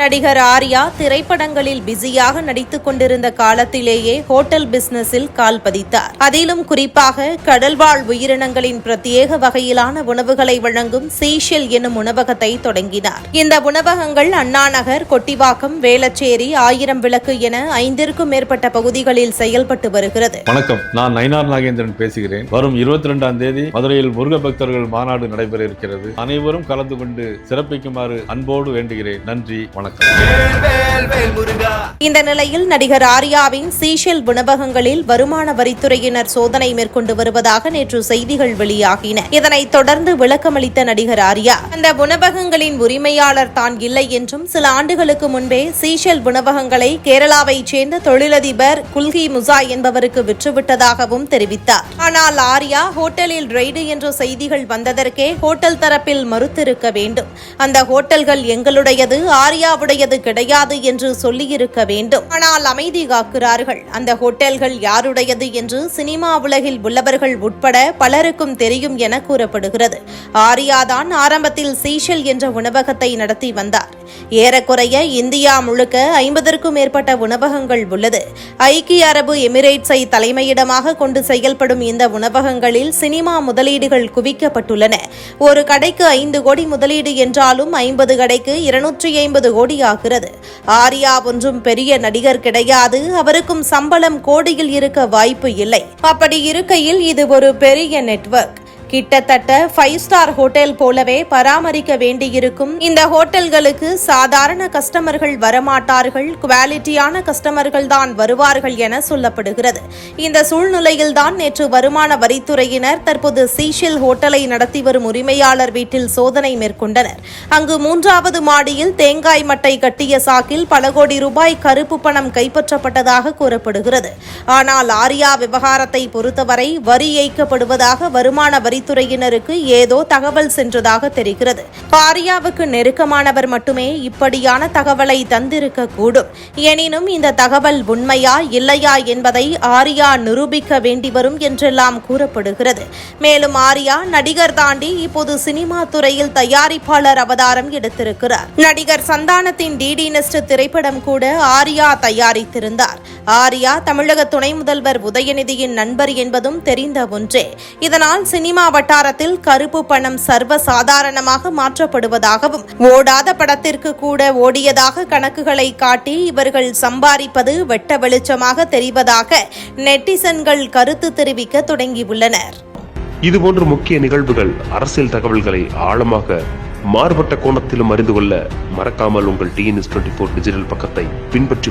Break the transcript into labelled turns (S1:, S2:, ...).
S1: நடிகர் ஆர்யா திரைப்படங்களில் பிஸியாக நடித்துக் கொண்டிருந்த காலத்திலேயே ஹோட்டல் பிசினஸில் கால் பதித்தார். அதிலும் குறிப்பாக கடல்வாழ் உயிரினங்களின் பிரத்யேக வகையிலான உணவுகளை வழங்கும் சீஷல் என்னும் உணவகத்தை தொடங்கினார். இந்த உணவகங்கள் அண்ணாநகர் கொட்டிவாக்கம் வேளச்சேரி ஆயிரம் விளக்கு என ஐந்திற்கும் மேற்பட்ட பகுதிகளில் செயல்பட்டு வருகிறது.
S2: வணக்கம். நான் நயினார் நாகேந்திரன் பேசுகிறேன். வரும் இருபத்தி ரெண்டாம் தேதி மதுரையில் முருக பக்தர்கள் மாநாடு நடைபெற இருக்கிறது. அனைவரும் கலந்து கொண்டு சிறப்பிக்குமாறு அன்போடு வேண்டுகிறேன். நன்றி. வணக்கம்.
S1: இந்த நிலையில் நடிகர் ஆர்யாவின் சீஷெல் உணவகங்களில் வருமான வரித்துறையினர் சோதனை மேற்கொண்டு வருவதாக நேற்று செய்திகள் வெளியாகின. இதனைத் தொடர்ந்து விளக்கமளித்த நடிகர் ஆர்யா அந்த உணவகங்களின் உரிமையாளர் தான் இல்லை என்றும் சில ஆண்டுகளுக்கு முன்பே சீஷெல் உணவகங்களை கேரளாவைச் சேர்ந்த தொழிலதிபர் குல்கி முசா என்பவருக்கு விற்றுவிட்டதாகவும் தெரிவித்தார். ஆனால் ஆர்யா ஹோட்டலில் ரெய்டு என்ற செய்திகள் வந்ததற்கே ஹோட்டல் தரப்பில் மறுத்திருக்க வேண்டும். அந்த ஹோட்டல்கள் எங்களுடையது. ஆர்யா இந்தியாவுடையது கிடையாது என்று சொல்லியிருக்க வேண்டும். ஆனால் அமைதி காக்கிறார்கள். அந்த ஹோட்டல்கள் யாருடையது என்று சினிமா உலகில் உள்ளவர்கள் உட்பட பலருக்கும் தெரியும் என கூறப்படுகிறது. ஆரியாதான் ஆரம்பத்தில் சீஷல் என்ற உணவகத்தை நடத்தி வந்தார். ஏறக்குறைய இந்தியா முழுக்க ஐம்பதற்கும் மேற்பட்ட உணவகங்கள் உள்ளது. ஐக்கிய அரபு எமிரேட்ஸை தலைமையிடமாக கொண்டு செயல்படும் இந்த உணவகங்களில் சினிமா முதலீடுகள் குவிக்கப்பட்டுள்ளன. ஒரு கடைக்கு ஐந்து கோடி முதலீடு என்றாலும் ஐம்பது கடைக்கு இருநூற்றி ஐம்பது கோடி ஆகிறது. ஆர்யா ஒன்றும் பெரிய நடிகர் கிடையாது. அவருக்கும் சம்பளம் கோடியில் இருக்க வாய்ப்பு இல்லை. அப்படி இருக்கையில் இது ஒரு பெரிய நெட்வொர்க். கிட்டத்தட்ட ஃபைவ் ஸ்டார் ஹோட்டல் போலவே பராமரிக்க வேண்டியிருக்கும். இந்த ஹோட்டல்களுக்கு சாதாரண கஸ்டமர்கள் வரமாட்டார்கள். குவாலிட்டியான கஸ்டமர்கள் தான் வருவார்கள் என சொல்லப்படுகிறது. இந்த சூழ்நிலையில்தான் நேற்று வருமான வரித்துறையினர் தற்போது சீஷில் ஹோட்டலை நடத்தி வரும் உரிமையாளர் வீட்டில் சோதனை மேற்கொண்டனர். அங்கு மூன்றாவது மாடியில் தேங்காய் மட்டை கட்டிய சாக்கில் பல கோடி ரூபாய் கருப்பு பணம் கைப்பற்றப்பட்டதாக கூறப்படுகிறது. ஆனால் ஆர்யா விவகாரத்தை பொறுத்தவரை வரி ஏய்க்கப்படுவதாக வருமான வரி வரித்துறையினருக்கு ஏதோ தகவல் சென்றதாக தெரிகிறது. பாரியாவுக்கு நெருக்கமானவர் மட்டுமே இப்படியான தகவலை தந்திருக்க கூடும். எனினும் இந்த தகவல் உண்மையா இல்லையா என்பதை ஆர்யா நிரூபிக்க வேண்டி வரும் என்றெல்லாம் கூறப்படுகிறது. மேலும் ஆர்யா நடிகர் தாண்டி இப்போது சினிமா துறையில் தயாரிப்பாளர் அவதாரம் எடுத்திருக்கிறார். நடிகர் சந்தானத்தின் டிடி நெஸ்ட் திரைப்படம் கூட ஆர்யா தயாரித்திருந்தார். ஆர்யா தமிழக துணை முதல்வர் உதயநிதியின் நண்பர் என்பதும் தெரிந்த ஒன்றே. இதனால் சினிமா வட்டாரத்தில் கருப்பு பணம் சர்வ சாதாரணமாக மாற்றப்படுவதாகவும் ஓடாத படத்திற்கு கூட ஓடியதாக கணக்குகளை காட்டி இவர்கள் சம்பாதிப்பது வெட்ட வெளிச்சமாக தெரிவதாக நெட்டிசன்கள் கருத்து தெரிவிக்க தொடங்கியுள்ளனர்.
S3: இதுபோன்ற முக்கிய நிகழ்வுகள் அரசியல் தகவல்களை ஆழமாக மாறுபட்ட கோணத்திலும் அறிந்து கொள்ள மறக்காமல் உங்கள் டிஎன்எஸ் டுவெண்ட்டி ஃபோர் டிஜிட்டல் பக்கத்தை பின்பற்றி